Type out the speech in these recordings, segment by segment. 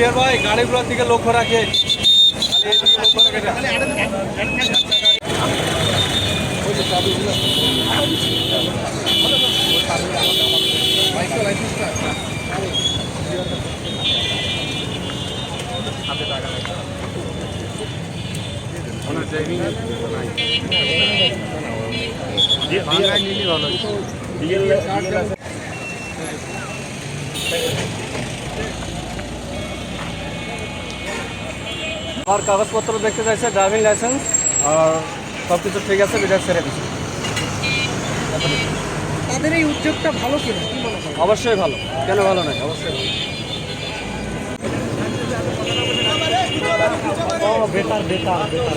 ছবিয়ার ভাই গাড়িগুলোর দিকে লক্ষ্য রাখে। লক্ষ্য আমার কাগজপত্র দেখতে চাইছে ড্রাইভিং লাইসেন্স আর সব কিছু ঠিক আছে বিদায় ছেড়ে দিচ্ছে। তাদের এই উদ্যোগটা ভালো কি অবশ্যই ভালো। কেন ভালো নয়? অবশ্যই ভালো। বেটার বেটার বেটার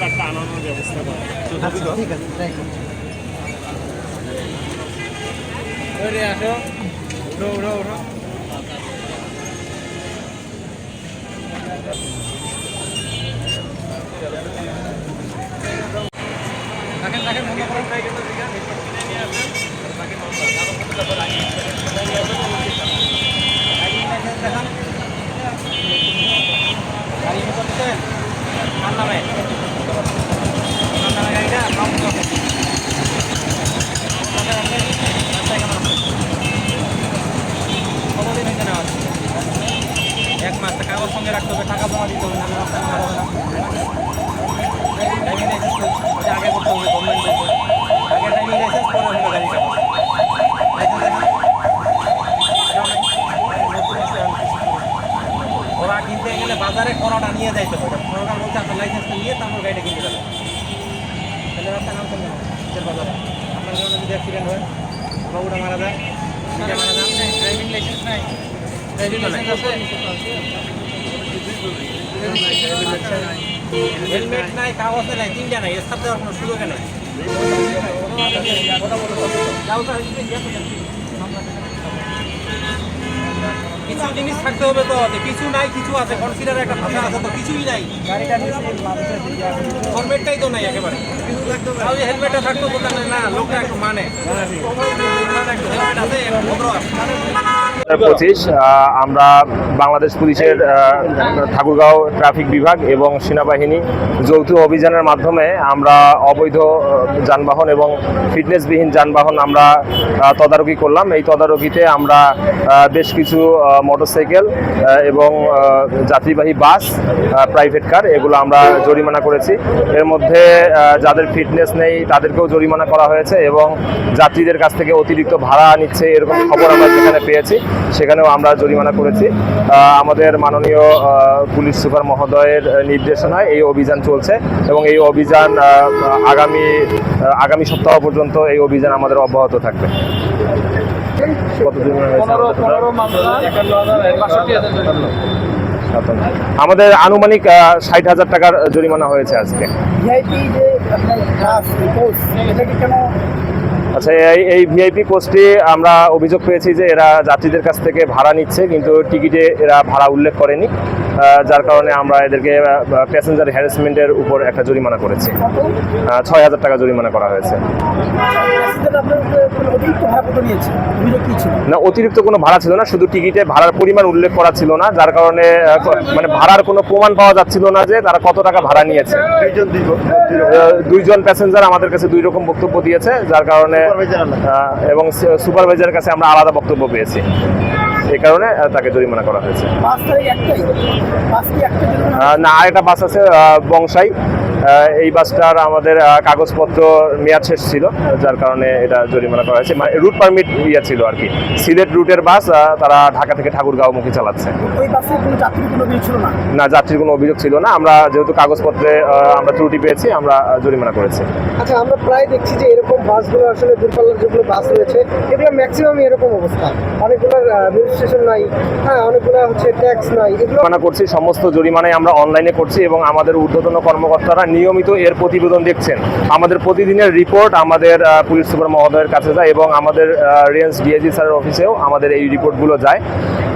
কার্ডটা আনানোর ব্যবস্থা করেন ঠিক আছে আসো। উঠো উঠো উঠো। দেখেন দেখেন মনে করেন নিয়ে আসেন দেখান গাড়ি করতেছেন কার নামে? Thank you. নিয়ে যাইতে হবে কোনোটা বলছে আপনার লাইসেন্সটা নিয়ে তারপর গাড়িটা কিনতে যাবে তাহলে রাস্তা নাম কেমন কিসের বাজারে আপনার জন্য যদি অ্যাক্সিডেন্ট হয় বাবুটা মারা যায় নিজে মারা যান ড্রাইভিং লাইসেন্স নাই ড্রাইভিং লাইসেন্স আছে হেলমেট নাই কাগজ নাই তিনটা নাই স্টাফ দেওয়ার কোনো সুযোগ নাই যাও তো, কিছু জিনিস থাকতে হবে তো কিছু নাই, কিছু আছে। কনসিডার একটা ভাষা আছে তো কিছুই নাই। ফরমেটটাই তো নাই একেবারে। তাহলে হেলমেটটা থাকতো না, লোকটা একটু মানে। হেলমেট আছে। পঁচিশ আমরা বাংলাদেশ পুলিশের ঠাকুরগাঁও ট্রাফিক বিভাগ এবং সেনাবাহিনী যৌথ অভিযানের মাধ্যমে আমরা অবৈধ যানবাহন এবং ফিটনেসবিহীন যানবাহন আমরা তদারকি করলাম। এই তদারকিতে আমরা বেশ কিছু মোটরসাইকেল এবং যাত্রীবাহী বাস প্রাইভেট কার এগুলো আমরা জরিমানা করেছি। এর মধ্যে যাদের ফিটনেস নেই তাদেরকেও জরিমানা করা হয়েছে এবং যাত্রীদের কাছ থেকে অতিরিক্ত ভাড়া নিচ্ছে এরকম খবর আমরা যেখানে পেয়েছি। সেখানেও আমরা জরিমানা করেছি। আমাদের মাননীয় পুলিশ সুপার মহোদয়ের নির্দেশনায় এই অভিযান চলছে এবং এই অভিযান আগামী আগামী সপ্তাহ পর্যন্ত এই অভিযান আমাদের অব্যাহত থাকবে। আমাদের? আনুমানিক ষাট হাজার টাকার জরিমানা হয়েছে আজকে। আচ্ছা এই এই ভিআইপি কোচটি আমরা অভিযোগ পেয়েছি যে এরা যাত্রীদের কাছ থেকে ভাড়া নিচ্ছে, কিন্তু টিকিটে এরা ভাড়া উল্লেখ করেনি। যার কারণে আমরা এদেরকে প্যাসেঞ্জার হ্যারাসমেন্টের উপর একটা জরিমানা করেছি। ছয় হাজার টাকা জরিমানা করা হয়েছে। না অতিরিক্ত কোনো ভাড়া ছিল না শুধু টিকিটে ভাড়ার পরিমাণ উল্লেখ করা ছিল না যার কারণে মানে ভাড়ার কোনো প্রমাণ পাওয়া যাচ্ছিল না যে তারা কত টাকা ভাড়া নিয়েছে। দুইজন প্যাসেঞ্জার আমাদের কাছে দুই রকম বক্তব্য দিয়েছে যার কারণে এবং সুপারভাইজারের কাছে আমরা আলাদা বক্তব্য পেয়েছি। এই কারণে তাকে জরিমানা করা হয়েছে। না আরেকটা বাস আছে বংশাই। এই বাসটার আমাদের কাগজপত্র মেয়াদ শেষ ছিল যার কারণে এটা জরিমানা করা হয়েছে। মানে রুট পারমিট ইয়ে ছিল আর কি। সিলেট রুটের বাস তারা ঢাকা থেকে ঠাকুরগাঁও মুখী চালাচ্ছে। না? না যাত্রীর কোনো অভিযোগ ছিল না। আমরা যেহেতু কাগজপত্রে আমরা ত্রুটি পেয়েছি আমরা জরিমানা করেছি। আচ্ছা আমরা প্রায় দেখছি যে এরকম বাসগুলো আসলে দূরপাল্লার যেগুলো বাস রয়েছে এগুলো ম্যাক্সিমাম এরকম অবস্থা। অনেকগুলোর রেজিস্ট্রেশন নাই হ্যাঁ অনেকগুলো হচ্ছে ট্যাক্স নাই এগুলো করছি সমস্ত জরিমানাই আমরা অনলাইনে করছি এবং আমাদের ঊর্ধ্বতন কর্মকর্তারা নিয়মিত এর প্রতিবেদন দেখছেন। আমাদের প্রতিদিনের রিপোর্ট আমাদের পুলিশ সুপার মহোদয়ের কাছে যায় এবং আমাদের রেঞ্জ ডিআইজি স্যারের অফিসেও আমাদের এই রিপোর্টগুলো যায়।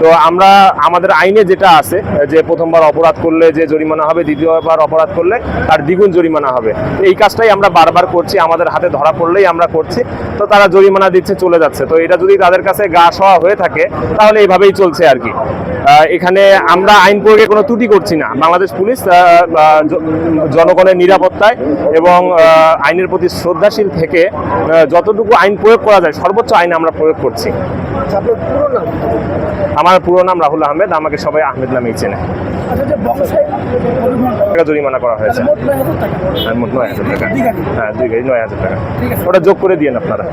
তো আমরা আমাদের আইনে যেটা আছে যে প্রথমবার অপরাধ করলে যে জরিমানা হবে দ্বিতীয়বার অপরাধ করলে তার দ্বিগুণ জরিমানা হবে। এই কাজটাই আমরা বারবার করছি আমাদের হাতে ধরা পড়লেই আমরা করছি। তো তারা জরিমানা দিচ্ছে চলে যাচ্ছে। তো এটা যদি তাদের কাছে গা সওয়া হয়ে থাকে তাহলে এইভাবেই চলছে আর কি। এখানে আমরা আইন প্রয়োগে কোনো ত্রুটি করছি না। বাংলাদেশ পুলিশ আহ, আহ, জ- জনগণের নিরাপত্তায় এবং আইনের প্রতি শ্রদ্ধাশীল থেকে যতটুকু আইন প্রয়োগ করা যায় সর্বোচ্চ আইন আমরা প্রয়োগ করছি। আচ্ছা, আপনার পুরো নাম? আমার পুরো নাম রাহুল আহমেদ আমাকে সবাই আহমেদ নামেই চেনে। আচ্ছা টাকা জরিমানা করা হয়েছে। মোট নয় হাজার টাকা। নয় হাজার টাকা। হ্যাঁ দুই গাড়ি নয় হাজার টাকা। ওটা যোগ করে দিয়েন আপনারা।